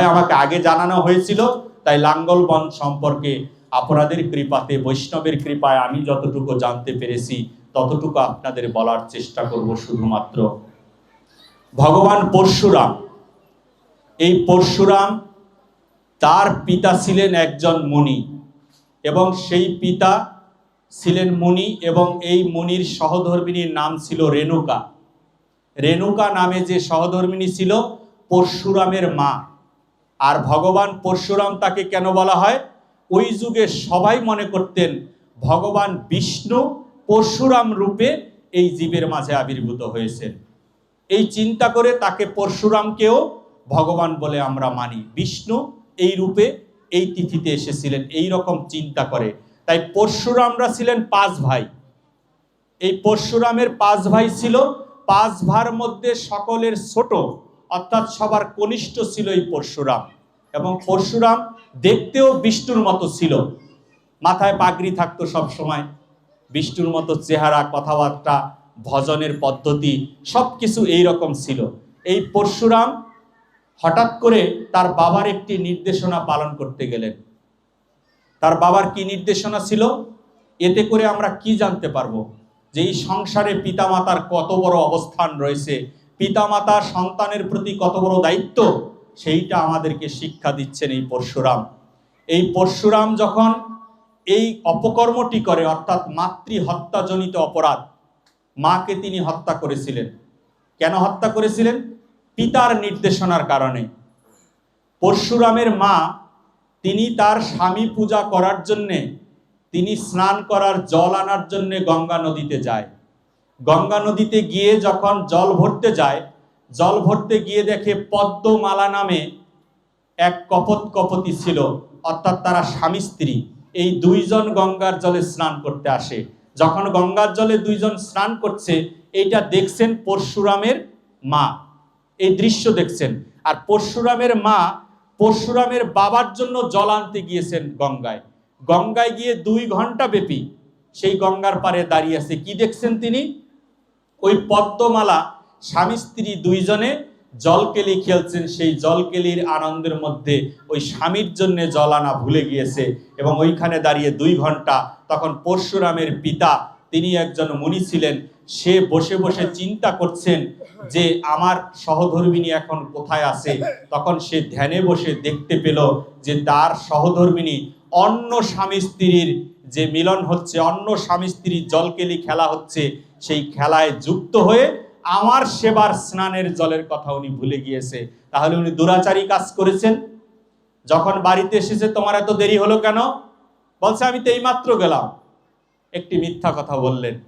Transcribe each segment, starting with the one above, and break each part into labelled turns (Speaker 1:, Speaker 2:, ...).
Speaker 1: বিদায় আমাকে আগে জানানো হয়েছিল, তাই লাঙ্গল লাঙ্গলবন সম্পর্কে আপনাদের কৃপাতে, বৈষ্ণবের কৃপায় আমি যতটুকু জানতে পেরেছি, ততটুকু আপনাদের বলার চেষ্টা করব শুধুমাত্র। ভগবান পরশুরাম, এই পরশুরাম তার পিতা ছিলেন একজন মুনি এবং সেই পিতা ছিলেন মুনি এবং এই মুনির সহধর্মিনীর নাম ছিল রেণুকা। রেণুকা নামে যে সহধর্মিনী ছিল, পরশুরামের মা। আর ভগবান পরশুরাম তাকে কেন বলা হয়? ওই যুগে সবাই মনে করতেন ভগবান বিষ্ণু পরশুরাম রূপে এই জীবের মাঝে আবির্ভূত হয়েছেন। এই চিন্তা করে তাকে পরশুরামকেও ভগবান বলে আমরা মানি। বিষ্ণু এই রূপে এই তিথিতে এসেছিলেন, এই রকম চিন্তা করে। তাই পরশুরামরা ছিলেন পাঁচ ভাই। এই পরশুরামের পাঁচ ভাই ছিল, পাঁচ ভার মধ্যে সকলের ছোট, অর্থাৎ সবার কনিষ্ঠ ছিল এই পরশুরাম। এবং পরশুরাম দেখতেও বিষ্ণুর মতো ছিল। মাথায় পাগড়ি থাকতো সব সময়। বিষ্ণুর মতো চেহারা, কথাবার্তা, ভজনের পদ্ধতি সব কিছু এইরকম ছিল। এই পরশুরাম হঠাৎ করে তার বাবার একটি নির্দেশনা পালন করতে গেলেন। তার বাবার কি নির্দেশনা ছিল? এতে করে আমরা কি জানতে পারব? যে এই সংসারে পিতামাতার কত বড় অবস্থান রয়েছে। পিতামাতা সন্তানের প্রতি কত বড় দায়িত্ব? সেইটা আমাদেরকে শিক্ষা দিচ্ছেন এই পরশুরাম। এই পরশুরাম যখন এই অপকর্মটি করে, অর্থাৎ মাতৃ হত্যাজনিত অপরাধ, মাকে তিনি হত্যা করেছিলেন। কেন হত্যা করেছিলেন? পিতার নির্দেশনার কারণে। পরশুরামের মা তিনি তার স্বামী পূজা করার জন্যে, তিনি স্নান করার জল আনার জন্যে গঙ্গা নদীতে যায়। গঙ্গা নদীতে গিয়ে যখন জল ভরতে যায় জল ভরতে গিয়ে দেখে পদ্মমালা নামে এক কপত কপতি ছিল। অর্থাৎ তারা স্বামী স্ত্রী। এই দুইজন গঙ্গার জলে স্নান করতে আসে। যখন গঙ্গার জলে দুইজন স্নান করছে, এইটা দেখছেন পরশুরামের মা। এই দৃশ্য দেখছেন। আর পরশুরামের মা পরশুরামের বাবার জন্য জল আনতে গিয়েছেন গঙ্গায়। গঙ্গায় গিয়ে দুই ঘণ্টা ব্যাপী সেই গঙ্গার পারে দাঁড়িয়ে আছে। কি দেখছেন তিনি? ওই পদ্মমালা স্বামী স্ত্রী দুইজনে জলকেলি খেলছেন, সেই জলকেলির আনন্দের মধ্যে ওই স্বামীর জন্য জল আনা ভুলে গিয়েছে এবং ওইখানে দাঁড়িয়ে দুই ঘণ্টা তখন পরশুরামের পিতা তিনি একজন মুনি ছিলেন, সে বসে বসে চিন্তা করছেন যে আমার সহধর্মিনী এখন কোথায় আছে? তখন সে ধ্যানে বসে দেখতে পেল যে তার সহধর্মিনী অন্য স্বামী স্ত্রীর যে মিলন হচ্ছে, অন্য স্বামী স্ত্রীর জলকেলি খেলা হচ্ছে, সেই খেলায় যুক্ত হয়ে আমার সেবার স্নানের জলের কথা উনি ভুলে গিয়েছে। তাহলে উনি দুরাচারী কাজ করেছেন। যখন বাড়িতে এসেছে, তোমার এত দেরি হলো কেন? বলছে, আমি তো এইমাত্র গেলাম। একটি মিথ্যা কথা বললেন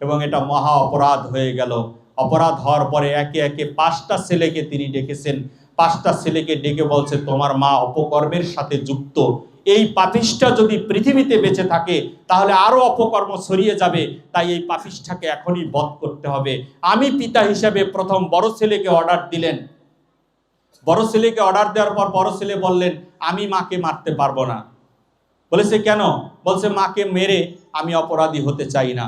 Speaker 1: এবং এটা মহা অপরাধ হয়ে গেল। অপরাধ হওয়ার পরে একে একে পাঁচটা ছেলেকে তিনি ডেকেছেন। পাঁচটা ছেলেকে ডেকে বলছে, তোমার মা অপকর্মের সাথে যুক্ত। এই পাপিষ্ঠা যদি পৃথিবীতে বেঁচে থাকে, তাহলে আরও অপকর্ম ছড়িয়ে যাবে। তাই এই পাপিষ্ঠাকে এখনই বধ করতে হবে। আমি পিতা হিসেবে প্রথম বড় ছেলেকে অর্ডার দিলেন। বড় ছেলেকে অর্ডার দেওয়ার পর বড় ছেলে বললেন, আমি মাকে মারতে পারব না। বলেছে, কেন? বলছে, মাকে মেরে আমি অপরাধী হতে চাই না।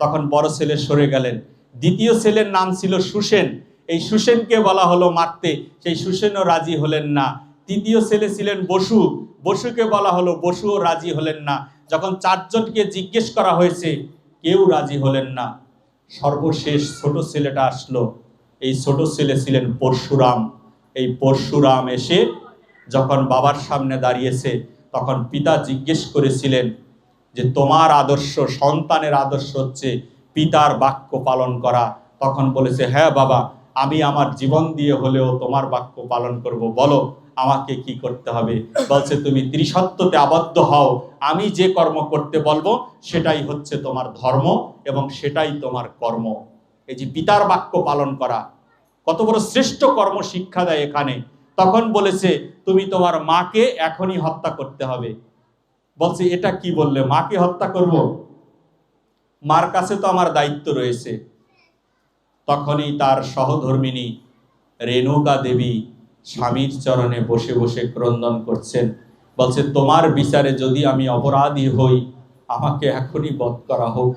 Speaker 1: তখন বড় ছেলে সরে গেলেন। দ্বিতীয় ছেলের নাম ছিল সুসেন। এই সুসেনকে বলা হলো মারতে। সেই সুসেনও রাজি হলেন না। তৃতীয় ছেলে ছিলেন বসু। বসুকে বলা হলো বসুও রাজি হলেন না। যখন চারজনকে জিজ্ঞেস করা হয়েছে, কেউ রাজি হলেন না? সর্বশেষ ছোট ছেলেটা আসলো। এই ছোট ছেলে ছিলেন পরশুরাম। এই পরশুরাম এসে যখন বাবার সামনে দাঁড়িয়েছে, তখন পিতা জিজ্ঞেস করেছিলেন যে, তোমার আদর্শ, সন্তানের আদর্শ হচ্ছে পিতার বাক্য পালন করা। তখন বলেছে হ্যাঁ বাবা, আমি আমার জীবন দিয়ে হলেও তোমার বাক্য পালন করব। বলো। আমাকে কি করতে হবে? বলছে, তুমি ত্রিসত্যতে আবদ্ধ হও। আমি যে কর্ম করতে বলব, সেটাই হচ্ছে তোমার ধর্ম এবং সেটাই তোমার কর্ম। এই যে পিতার বাক্য পালন করা, কত বড় শ্রেষ্ঠ কর্ম শিক্ষা দেয় এখানে। তখন বলেছে, তুমি তোমার মাকে এখনই হত্যা করতে হবে। বলছে, এটা কি বললে? মাকে হত্যা করব? মার কাছে তো আমার দায়িত্ব রয়েছে। তখনই তার সহধর্মিনী রেণুকা দেবী স্বামীর চরণে বসে বসে ক্রন্দন করছেন। বলছে, তোমার বিচারে যদি আমি অপরাধী হই, আমাকে এখনই বধ করা হোক।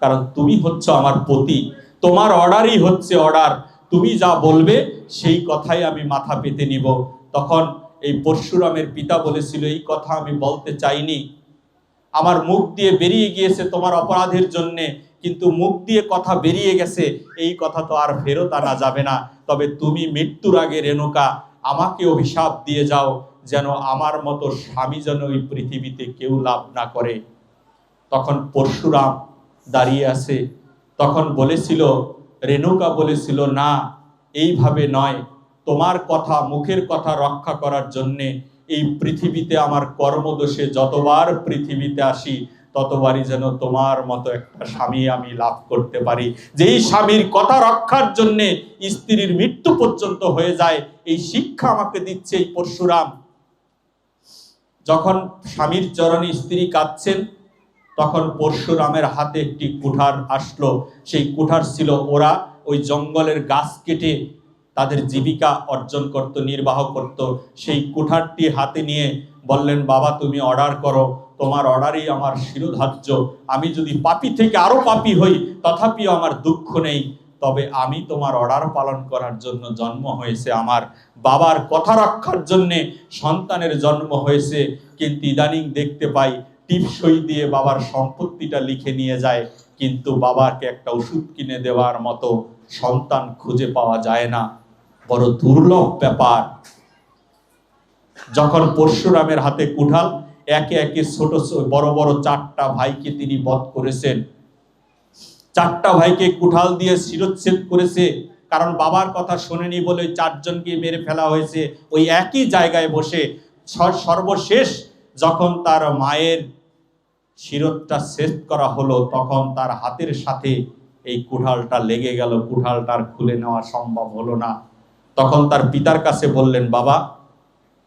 Speaker 1: কারণ তুমি হচ্ছে আমার পতি, তোমার অর্ডারই হচ্ছে অর্ডার। তুমি যা বলবে, সেই কথাই আমি মাথা পেতে নিব। তখন এই পরশুরামের পিতা বলেছিল, এই কথা আমি বলতে চাইনি। আমার মুখ দিয়ে বেরিয়ে গিয়েছে তোমার অপরাধের জন্যে। কিন্তু মুখ দিয়ে কথা বেরিয়ে গেছে, এই কথা তো আর ফেরত আনা যাবে না। তবে তুমি মৃত্যুর আগে রেণুকা, আমাকে অভিশাপ দিয়ে যাও, যেন আমার মতো স্বামী যেন ওই পৃথিবীতে কেউ লাভ না করে। তখন পরশুরাম দাঁড়িয়ে আছে। তখন বলেছিল, রেণুকা বলেছিল, না, এইভাবে নয়। তোমার কথা, মুখের কথা রক্ষা করার জন্যে এই পৃথিবীতে আমার কর্মদোষে যতবার পৃথিবীতে আসি ততবারই যেন তোমার মতো একটা স্বামী আমি লাভ করতে পারি। যেই স্বামীর কথা রক্ষার জন্যে স্ত্রীর মৃত্যু পর্যন্ত হয়ে যায়, এই শিক্ষা আমাকে দিচ্ছে এই পরশুরাম। যখন স্বামীর চরণে স্ত্রী কাঁদছেন, তখন পরশুরামের হাতে একটি কুঠার আসলো। সেই কুঠার ছিল ওরা, ওই জঙ্গলের গাছ কেটে তাদের জীবিকা অর্জন করত, নির্বাহ করত। সেই কুঠারটি হাতে নিয়ে বললেন, বাবা, তুমি অর্ডার করো। তোমার অর্ডারই আমার শিরোধার্য। আমি যদি পাপি থেকে আরও পাপি হই, তথাপিও আমার দুঃখ নেই। তবে আমি তোমার অর্ডার পালন করার জন্য জন্ম হয়েছে আমার। বাবার কথা রক্ষার জন্যে সন্তানের জন্ম হয়েছে। কিন্তু ইদানিং দেখতে পাই, টিপসই দিয়ে বাবার সম্পত্তিটা লিখে নিয়ে যায়। কিন্তু বাবাকে একটা ওষুধ কিনে দেওয়ার মতো সন্তান খুঁজে পাওয়া যায় না। বড় দুর্লভ ব্যাপার। যখন পরশুরামের হাতে কুঠাল একে একে ছোট বড় বড় চারটা ভাইকে তিনি বধ করেছেন। চারটা ভাইকে কুঠাল দিয়ে শিরচ্ছেদ করেছে। কারণ বাবার কথা শোনেনি বলে চারজনকে মেরে ফেলা হয়েছে। ওই একই জায়গায় বসে সর্বশেষ যখন তার মায়ের শিরোধটা শেষ করা হলো, তখন তার হাতের সাথে এই কুঠালটা লেগে গেল। কুঠালটার খুলে নেওয়া সম্ভব হলো না। তখন তার পিতার কাছে বললেন, বাবা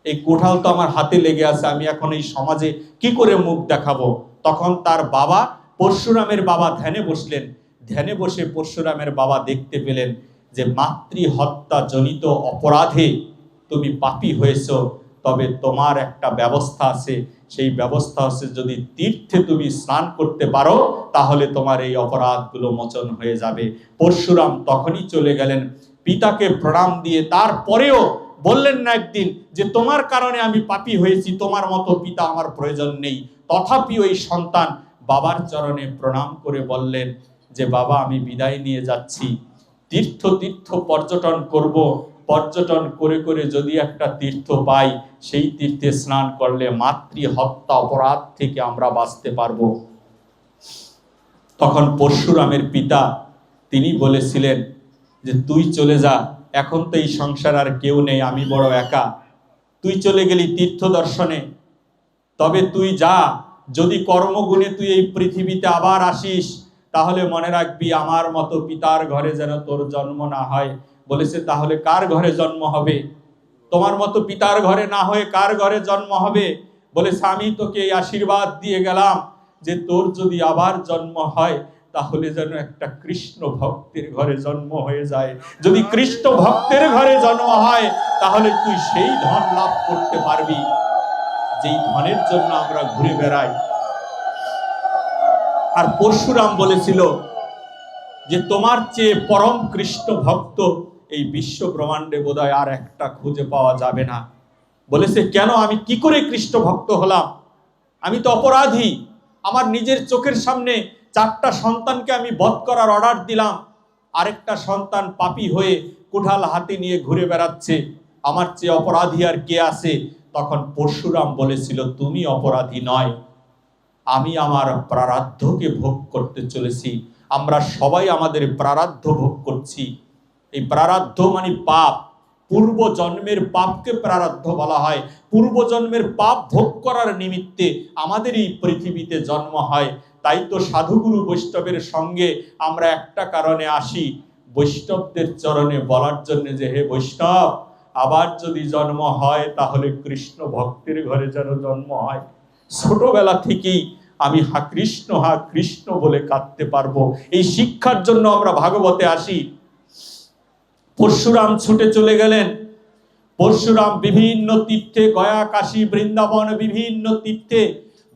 Speaker 1: এই কুঠাল তো আমার হাতে লেগে আছে, আমি এখন এই সমাজে কি করে মুখ দেখাবো? তখন তার বাবা পরশুরামের বাবা ধ্যানে বসলেন। ধ্যানে বসে পরশুরামের বাবা দেখতে পেলেন যে মাতৃ হত্যা জনিত অপরাধে তুমি পাপি হয়েছ, তবে তোমার একটা ব্যবস্থা আছে। সেই ব্যবস্থা হচ্ছে যদি তীর্থে তুমি স্নান করতে পারো, তাহলে তোমার এই অপরাধগুলো মোচন হয়ে যাবে। পরশুরাম তখনই চলে গেলেন। পিতাকে প্রণাম দিয়ে তারপরেও বললেন না একদিন যে তোমার কারণে আমি পাপী হয়েছি, তোমার মতো পিতা আমার প্রয়োজন নেই। তথাপিও ওই সন্তান বাবার চরণে প্রণাম করে বললেন যে, বাবা, আমি বিদায় নিয়ে যাচ্ছি। তীর্থ তীর্থ পর্যটন করব। পর্যটন করে করে যদি একটা তীর্থ পাই, সেই তীর্থে স্নান করলে মাতৃ হত্যা অপরাধ থেকে আমরা বাঁচতে পারব। তখন পরশুরামের পিতা, তিনি বলেছিলেন যে, তুই চলে যা এখন তো এই সংসার আর কেউ নেই, আমি বড় একা। তুই চলে গেলি তীর্থ দর্শনে। তবে তুই যা, যদি কর্মগুণে তুই এই পৃথিবীতে আবার আসিস, তাহলে মনে রাখবি আমার মতো পিতার ঘরে যেন তোর জন্ম না হয়। বলেছে, তাহলে কার ঘরে জন্ম হবে? তোমার মতো পিতার ঘরে না হয়ে কার ঘরে জন্ম হবে? বলেছে, আমি তোকে এই আশীর্বাদ দিয়ে গেলাম যে তোর যদি আবার জন্ম হয় তাহলে যেন একটা কৃষ্ণ ভক্তের ঘরে জন্ম হয়ে যায়। যদি কৃষ্ণ ভক্তের ঘরে জন্ম হয়, তাহলে তুই সেই ধন লাভ করতে পারবি। যেই ধনের জন্য আমরা ঘুরে বেড়াই। আর পরশুরাম বলেছিল যে, তোমার চেয়ে পরম কৃষ্ণ ভক্ত এই বিশ্ব ব্রহ্মাণ্ডে বোধহয় আর একটা খুঁজে পাওয়া যাবে না। বলেছে, কেন? আমি কি করে কৃষ্ণ ভক্ত হলাম? আমি তো অপরাধী। আমার নিজের চোখের সামনে চারটা সন্তানকে আমি বধ করার অর্ডার দিলাম। আরেকটা সন্তান পাপী হয়ে কুঠাল হাতে নিয়ে ঘুরে বেড়াচ্ছে। আমার চেয়ে অপরাধী আর কে আছে? তখন পরশুরাম বলেছিল, তুমি অপরাধী নয়। আমি আমার প্রারাধ্যকে ভোগ করতে চলেছি। আমরা সবাই আমাদের প্রারাধ্য ভোগ করছি। এই প্রারাধ্য মানে পাপ। পূর্ব জন্মের পাপকে প্রারাধ্য বলা হয়। পূর্ব জন্মের পাপ ভোগ করার নিমিত্তে আমাদের এই পৃথিবীতে জন্ম হয়। তাই তো সাধুগুরু বৈষ্ণবের সঙ্গে আমরা একটা কারণে আসি। বৈষ্ণবদের চরণে বলার জন্য যে, হে বৈষ্ণব, আবার যদি জন্ম হয়, তাহলে কৃষ্ণ ভক্তের ঘরে যেন জন্ম হয়। ছোটবেলা থেকেই আমি হা কৃষ্ণ হা কৃষ্ণ বলে কাঁদতে পারব। এই শিক্ষার জন্য আমরা ভাগবতে আসি। পরশুরাম ছুটে চলে গেলেন। পরশুরাম বিভিন্ন তীর্থে, গয়া, কাশী, বৃন্দাবন বিভিন্ন তীর্থে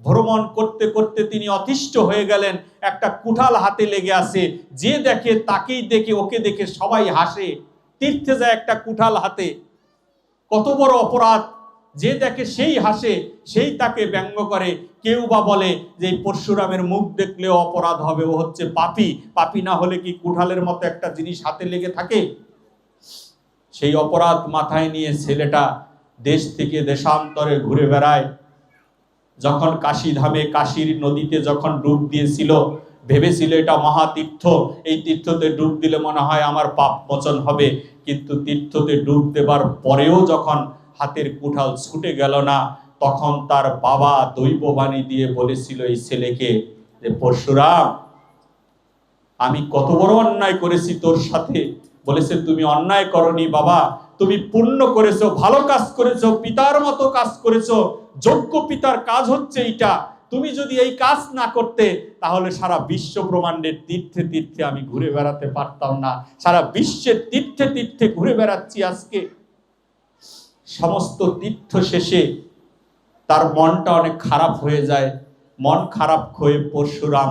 Speaker 1: ভ্রমণ করতে করতে তিনি অতিষ্ঠ হয়ে গেলেন। একটা কুঠাল হাতে লেগে আসে যে দেখে তাকেই দেখে ওকে দেখে সবাই হাসে। তীর্থে যায় একটা কুঠাল হাতে। কত বড় অপরাধ। যে দেখে সেই হাসে, সেই তাকে ব্যঙ্গ করে। কেউ বা বলে যে পরশুরামের মুখ দেখলেও অপরাধ হবে, ও হচ্ছে পাপি। পাপি না হলে কি কুঠালের মতো একটা জিনিস হাতে লেগে থাকে? সেই অপরাধ মাথায় নিয়ে ছেলেটা দেশ থেকে দেশান্তরে ঘুরে বেড়ায়। যখন কাশী ধামে, কাশীর নদীতে যখন ডুব দিয়েছিল, ভেবেছিল এটা মহাতীর্থ। এই তীর্থতে ডুব দিলে মনে হয় আমার পাপ মোচন হবে। কিন্তু তীর্থতে ডুব দেবার পরেও যখন হাতের কুঠাল ছুটে গেল না, তখন তার বাবা দৈববাণী দিয়ে বলেছিল এই ছেলেকে যে, পরশুরাম, আমি কত বড় অন্যায় করেছি তোর সাথে। বলেছে, তুমি অন্যায় করনি বাবা, তুমি পুণ্য করেছ, ভালো কাজ করেছ, পিতার মতো কাজ করেছ যোগ্য পিতার কাজ হচ্ছে এইটা। তুমি যদি এই কাজ না করতে, তাহলে সারা বিশ্ব ব্রহ্মাণ্ডের তীর্থে তীর্থে আমি ঘুরে বেড়াতে পারতাম না। সারা বিশ্বের তীর্থে তীর্থে ঘুরে বেড়াচ্ছি আজকে। সমস্ত তীর্থ শেষে তার মনটা অনেক খারাপ হয়ে যায়। মন খারাপ হয়ে পরশুরাম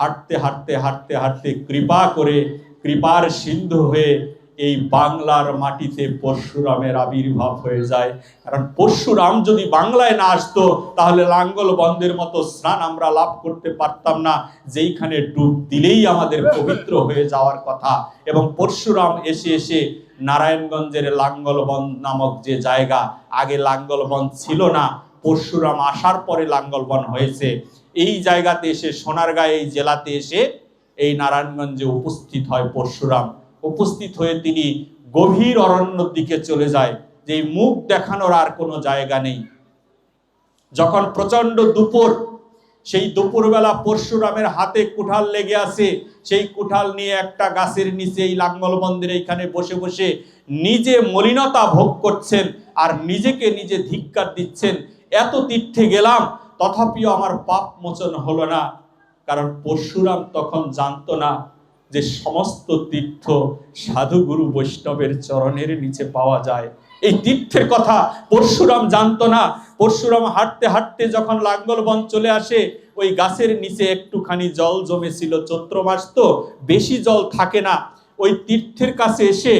Speaker 1: হাঁটতে হাঁটতে হাঁটতে হাঁটতে কৃপা করে, কৃপার সিন্ধু হয়ে এই বাংলার মাটিতে পরশুরামের আবির্ভাব হয়ে যায়। কারণ পরশুরাম যদি বাংলায় না আসতো, তাহলে লাঙ্গল বন্ধের মতো স্নান আমরা লাভ করতে পারতাম না। যেইখানে ডুব দিলেই আমাদের পবিত্র হয়ে যাওয়ার কথা। এবং পরশুরাম এসে এসে নারায়ণগঞ্জের লাঙ্গলবন নামক যে জায়গা, আগে লাঙ্গলবন ছিল না, পরশুরাম আসার পরে লাঙ্গলবন হয়েছে। এই জায়গাতে এসে সোনারগাঁ এই জেলাতে এসে এই নারায়ণগঞ্জে উপস্থিত হয় পরশুরাম। উপস্থিত হয়ে তিনি গভীর অরণ্যর দিকে চলে যায়, যে মুখ দেখানোর আর কোনো জায়গা নেই। যখন প্রচণ্ড দুপুর, সেই দুপুরবেলা পরশুরামের হাতে কুঠাল লেগে আছে, সেই কুঠাল নিয়ে একটা গাছের নিচে এই লাঙ্গল মন্দিরে এখানে বসে বসে নিজে মলিনতা ভোগ করছেন আর নিজেকে নিজে ধিক্কার দিচ্ছেন, এত তীর্থে গেলাম, তথাপিও আমার পাপ মোচন হলো না। কারণ পরশুরাম তখন জানতো না যে সমস্ত তীর্থ সাধুগুরু বৈষ্ণবের চরণের নিচে পাওয়া যায়। এই তীর্থের কথা পরশুরাম জানতো না। পরশুরাম হাঁটতে হাঁটতে যখন লাঙ্গলবন চলে আসে, ওই গাছের নিচে একটুখানি জল জমেছিল, চৈত্র মাস তো বেশি জল থাকে না। ওই তীর্থের কাছে এসে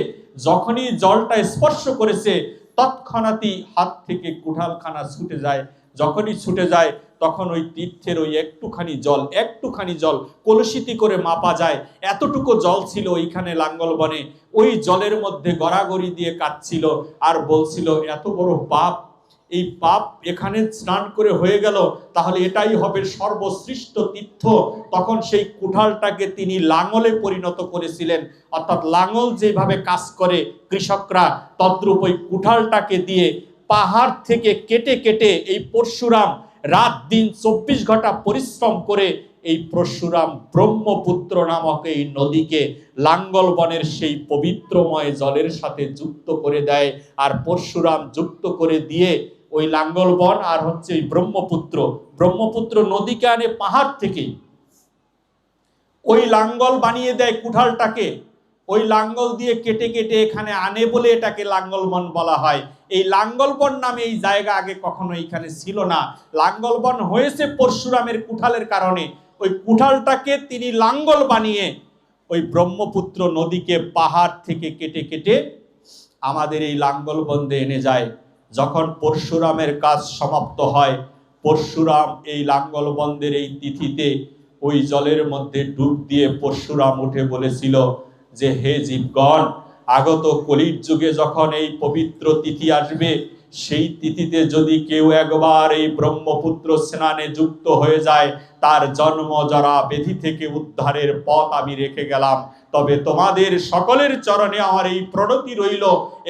Speaker 1: যখনই জলটা স্পর্শ করেছে, তৎক্ষণাৎই হাত থেকে কুঠালখানা ছুটে যায়। যখনই ছুটে যায়, তখন ওই তীর্থের ওই একটুখানি জল একটুখানি জল কলসিতি করে মাপা যায়। এতটুকু জল ছিল ওইখানে লাঙ্গল বনে ওই জলের মধ্যে গড়াগড়ি দিয়ে কাটছিল আর বলছিল, এত বড় পাপ। এই পাপ এখানে স্নান করে হয়ে গেল। তাহলে এটাই হবে সর্বশ্রেষ্ঠ তীর্থ। তখন সেই কুঠালটাকে তিনি লাঙলে পরিণত করেছিলেন। অর্থাৎ লাঙল যেভাবে কাজ করে কৃষকরা, তদ্রূপ ওই কুঠালটাকে দিয়ে পাহাড় থেকে কেটে কেটে এই পরশুরাম রাত দিন চব্বিশ ঘণ্টা পরিশ্রম করে এই পরশুরাম ব্রহ্মপুত্র নামক এই নদীকে লাঙ্গল বনের সেই পবিত্রময় জলের সাথে যুক্ত করে দেয় আর পরশুরাম যুক্ত করে দিয়ে ওই লাঙ্গল বন আর হচ্ছে এই ব্রহ্মপুত্র ব্রহ্মপুত্র নদীকে আনে পাহাড় থেকে ওই লাঙ্গল বানিয়ে দেয় কুঠালটাকে। ওই লাঙ্গল দিয়ে কেটে কেটে এখানে আনে বলে এটাকে লাঙ্গলবন বলা হয়। এই লাঙ্গলবন নামে এই জায়গা আগে কখনো এখানে ছিল না। লাঙ্গলবন হয়েছে পরশুরামের কুঠালের কারণে। ওই কুঠালটাকে তিনি লাঙ্গল বানিয়ে ওই ব্রহ্মপুত্র নদীকে পাহাড় থেকে কেটে কেটে আমাদের এই লাঙ্গলবন্দে এনে যায়। যখন পরশুরামের কাজ সমাপ্ত হয়, পরশুরাম এই লাঙ্গলবন্দের এই তিথিতে ওই জলের মধ্যে ডুব দিয়ে পরশুরাম উঠে বলেছিল যে হে জীবগণ, আগত কলির যুগে যখন এই পবিত্র তিথি আসবে, সেই তিথিতে যদি কেউ একবার এই ব্রহ্মপুত্র স্নানে যুক্ত হয়ে যায়, তার জন্ম জরা বেধি থেকে উদ্ধারের পথ আমি রেখে গেলাম। তবে তোমাদের সকলের চরণে আমার এই প্রণতি রইল।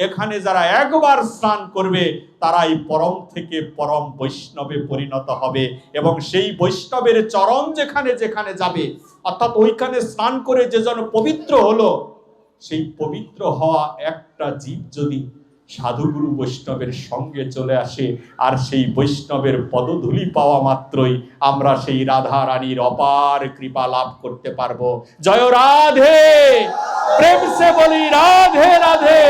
Speaker 1: এখানে যারা একবার স্নান করবে, তারাই পরম থেকে পরম বৈষ্ণবে পরিণত হবে এবং সেই বৈষ্ণবের চরণ যেখানে যেখানে যাবে, অর্থাৎ ওইখানে স্নান করে যে যেন পবিত্র হলো, সেই পবিত্র হওয়া একটা জীব যদি সাধুগুরু বৈষ্ণবের সঙ্গে চলে আসে, আর সেই বৈষ্ণবের পদধূলি পাওয়া মাত্রই আমরা সেই রাধা রানীর অপার কৃপা লাভ করতে পারব। জয় রাধে! প্রেম সে বলি, রাধে রাধে!